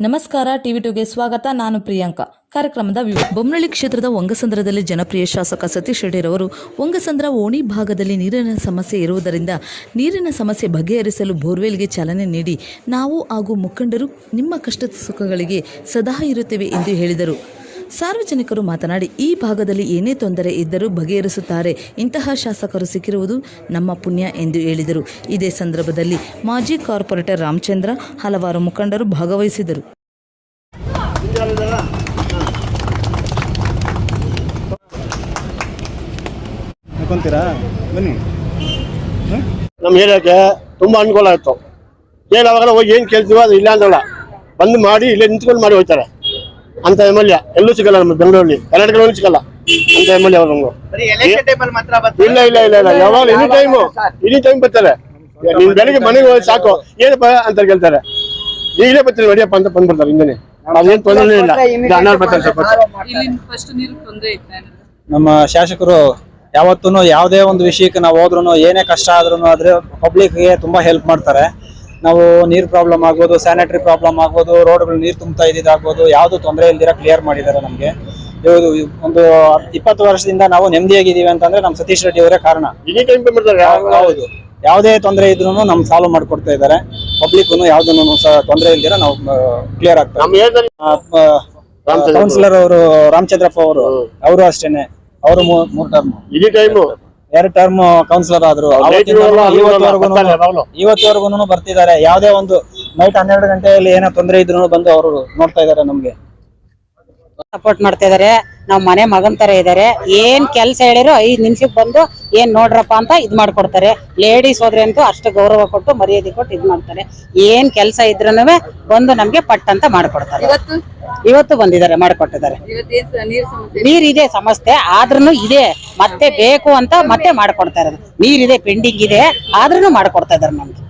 ನಮಸ್ಕಾರ, ಟಿವಿ ಟುಗೆ ಸ್ವಾಗತ. ನಾನು ಪ್ರಿಯಾಂಕಾ. ಕಾರ್ಯಕ್ರಮದ ಬೊಮ್ಮಳ್ಳಿ ಕ್ಷೇತ್ರದ ಒಂಗಸಂದ್ರದಲ್ಲಿ ಜನಪ್ರಿಯ ಶಾಸಕ ಸತೀಶ್ ರೆಡ್ಡಿರವರು ಒಂಗಸಂದ್ರ ಓಣಿ ಭಾಗದಲ್ಲಿ ನೀರಿನ ಸಮಸ್ಯೆ ಇರುವುದರಿಂದ ನೀರಿನ ಸಮಸ್ಯೆ ಬಗೆಹರಿಸಲು ಬೋರ್ವೆಲ್ಗೆ ಚಾಲನೆ ನೀಡಿ ನಾವು ಹಾಗೂ ಮುಖಂಡರು ನಿಮ್ಮ ಕಷ್ಟ ಸುಖಗಳಿಗೆ ಸದಾ ಇರುತ್ತೇವೆ ಎಂದು ಹೇಳಿದರು. ಸಾರ್ವಜನಿಕರು ಮಾತನಾಡಿ ಈ ಭಾಗದಲ್ಲಿ ಏನೇ ತೊಂದರೆ ಇದ್ದರೂ ಬಗೆಹರಿಸುತ್ತಾರೆ. ಇಂತಹ ಶಾಸಕರು ಸಿಕ್ಕಿರುವುದು ನಮ್ಮ ಪುಣ್ಯ ಎಂದು ಹೇಳಿದರು. ಇದೇ ಸಂದರ್ಭದಲ್ಲಿ ಮಾಜಿ ಕಾರ್ಪೊರೇಟರ್ ರಾಮಚಂದ್ರ ಹಲವಾರು ಮುಖಂಡರು ಭಾಗವಹಿಸಿದರು. ಬನ್ನಿ. ನಮ್ಮ ಏರಿಯಾಕ್ಕೆ ತುಂಬ ಅನುಕೂಲ ಆಯಿತು. ಏನು ಅವಾಗ ಹೋಗಿ ಏನು ಕೇಳ್ತೀವೋ ಅದು ಇಲ್ಲ ಅಂದಲ್ಲ ಬಂದು ಮಾಡಿ ಇಲ್ಲೇ ನಿಂತ್ಕೊಂಡು ಮಾಡಿ ಹೋಗ್ತಾರೆ. ಅಂತ ಎಂ ಎಲ್ ಎ ಎಲ್ಲೂ ಸಿಗಲ್ಲ ನಮ್ಮ ಬೆಂಗಳೂರಲ್ಲಿ. ಕರ್ನಾಟಕದಲ್ಲಿ ಸಿಗಲ್ಲ ಅಂತ ಎಂ ಎಲ್ ಎ ಅವರು ನಮ್ಗೆ. ಇಲ್ಲ ಇಲ್ಲ ಇಲ್ಲ ಇಲ್ಲ. ಯಾವಾಗ ಎನಿ ಟೈಮ್ ಎನಿ ಟೈಮ್ ಬರ್ತಾರೆ. ನೀನ್ ಬೆಳಿಗ್ಗೆ ಮನೆಗೆ ಹೋಗಿ ಸಾಕು. ಏನಪ್ಪ ಅಂತ ಕೇಳ್ತಾರೆ. ಈಗಲೇ ಬರ್ತೀನಿ ಹೊಡಿಯಪ್ಪ ಅಂತ ಬಂದ್ಬಿಡ್ತಾರೆ ಹಿಂದೆ ಅದೇನು ತೊಂದರೆ ಇಲ್ಲ. ಬರ್ತಾರೆ ಸ್ವಲ್ಪ. ನಮ್ಮ ಶಾಸಕರು ಯಾವತ್ತೂ ಯಾವುದೇ ಒಂದು ವಿಷಯಕ್ಕೆ ನಾವು ಹೋದ್ರು ಏನೇ ಕಷ್ಟ ಆದ್ರೂ ಆದ್ರೆ ಪಬ್ಲಿಕ್ಗೆ ತುಂಬಾ ಹೆಲ್ಪ್ ಮಾಡ್ತಾರೆ. ನಾವು ನೀರ್ ಪ್ರಾಬ್ಲಮ್ ಆಗ್ಬೋದು ಸ್ಯಾನಿಟರಿ ಪ್ರಾಬ್ಲಮ್ ಆಗ್ಬೋದು ರೋಡ್ಗಳು ನೀರು ತುಂಬ್ತಾ ಇದ್ದಿದ್ದಾಗ್ಬೋದು ಯಾವುದು ತೊಂದರೆ ಇಲ್ದಿರ ಕ್ಲಿಯರ್ ಮಾಡಿದ್ದಾರೆ ನಮಗೆ. ಇವರು ಒಂದು ಇಪ್ಪತ್ತು ವರ್ಷದಿಂದ ನಾವು ನೆಮ್ಮದಿಯಾಗಿದ್ದೀವಿ ಅಂತಂದ್ರೆ ನಮ್ಮ ಸತೀಶ್ ರೆಡ್ಡಿ ಅವರೇ ಕಾರಣ. ಹೌದು ಯಾವುದೇ ತೊಂದರೆ ಇದ್ರೂ ನಮ್ ಸಾಲ್ವ್ ಮಾಡ್ಕೊಡ್ತಾ ಇದ್ದಾರೆ. ಪಬ್ಲಿಕ್ ಯಾವ್ದನ್ನು ತೊಂದರೆ ಇಲ್ದಿರ ನಾವು ಕ್ಲಿಯರ್ ಆಗ್ತದೆ ಕೌನ್ಸಿಲರ್ ಅವರು. ರಾಮಚಂದ್ರಪ್ಪ ಅವರು ಅವರು ಅಷ್ಟೇನೆ. ಅವರು ಮೂರ್ ಟರ್ಮ್ ಇಡೀ ಟೈಮು ಎರಡು ಟರ್ಮ್ ಕೌನ್ಸಿಲರ್ ಆದ್ರು. ಇವತ್ತವರೆಗೂ ಬರ್ತಿದ್ದಾರೆ. ಯಾವ್ದೇ ಒಂದು ನೈಟ್ ಹನ್ನೆರಡು ಗಂಟೆಯಲ್ಲಿ ಏನೋ ತೊಂದರೆ ಇದ್ರು ಬಂದು ಅವರು ನೋಡ್ತಾ ಇದಾರೆ ನಮ್ಗೆ. ಸಪೋರ್ಟ್ ಮಾಡ್ತಾ ಇದಾರೆ. ನಾವ್ ಮನೆ ಮಗನ ತರ ಇದಾರೆ. ಏನ್ ಕೆಲ್ಸ ಹೇಳಿರೋ ಐದ್ ನಿಮಿಷಕ್ಕೆ ಬಂದು ಏನ್ ನೋಡ್ರಪ್ಪ ಅಂತ ಇದ್ ಮಾಡ್ಕೊಡ್ತಾರೆ. ಲೇಡೀಸ್ ಹೋದ್ರೆ ಅಂತೂ ಅಷ್ಟು ಗೌರವ ಕೊಟ್ಟು ಮರ್ಯಾದೆ ಕೊಟ್ಟು ಇದ್ ಮಾಡ್ತಾರೆ. ಏನ್ ಕೆಲ್ಸ ಇದ್ರೂನು ಬಂದು ನಮ್ಗೆ ಪಟ್ ಅಂತ ಮಾಡ್ಕೊಡ್ತಾರೆ. ಇವತ್ತು? ಬಂದಿದ್ದಾರೆ ಮಾಡ್ಕೊಟ್ಟಿದ್ದಾರೆ. ನೀರಿದೆ ಇದೆ ಸಮಸ್ಯೆ ಆದ್ರೂ ಇದೆ. ಮತ್ತೆ ಬೇಕು ಅಂತ ಮತ್ತೆ ಮಾಡ್ಕೊಡ್ತಾ ಇರೋದು. ನೀರಿದೆ ಇದೆ ಪೆಂಡಿಂಗ್ ಇದೆ ಆದ್ರೂ ಮಾಡ್ಕೊಡ್ತಾ ಇದಾರೆ ನಮ್ಗೆ.